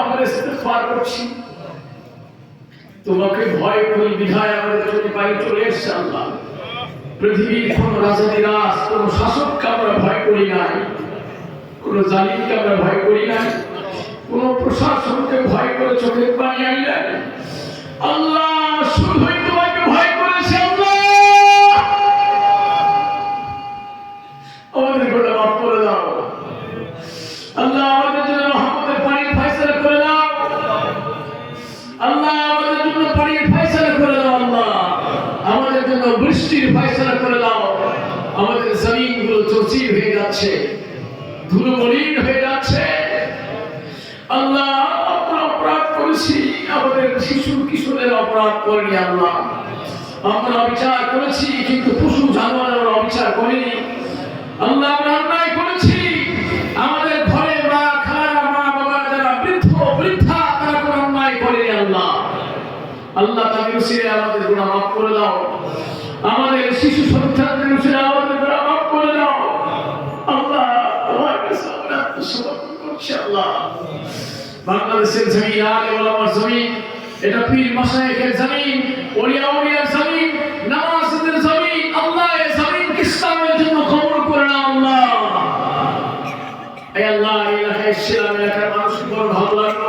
আমরা তোমাকে ভয় করি বিধায় আমাদের চলে এসছে আল্লাহ। পৃথিবীর কোন রাজাদি কোন শাসককে আমরা ভয় করি নাই, কোন জালিমকে আমরা ভয় করি নাই, কোন প্রশাসনকে ভয় করে চোখের পানি আনি নাই। আল্লাহ জন্য পানির ফয়সালা করে দাও আল্লাহ। আমাদের জন্য বৃষ্টির ফয়সালা করে দাও। আমাদের জমিনগুলো চচির হয়ে যাচ্ছে ধুলো মলিন হয়ে যাচ্ছে। আল্লাহ, আমরা অপরাধ করেছি। আমাদের শিশু কিশোরের অপরাধ করেনি আল্লাহ। আমরা বিচার করেছি, কিন্তু আল্লাহ তাকে সিরে আমাদের গুণা মাফ করে দাও। আমাদের শিশু সন্তানদের সিরে আমাদের গুণা মাফ করে দাও। আল্লাহ তোমার কাছে আমরা করছি, আল্লাহ। বাংলাদেশের জমিন, আলে ওলামার জমিন, এটা পীর মাসায়েকের জমিন, ওলিয়া ওলিয়ার জমিন, নামাজের জমিন, আল্লাহ এই জমিন ইসলামের জন্য কবুল করে নাও, আল্লাহ। এই আল্লাহ, এই এলাকায় ইসলাম এলাকার মানুষ বড় ভালো লাগল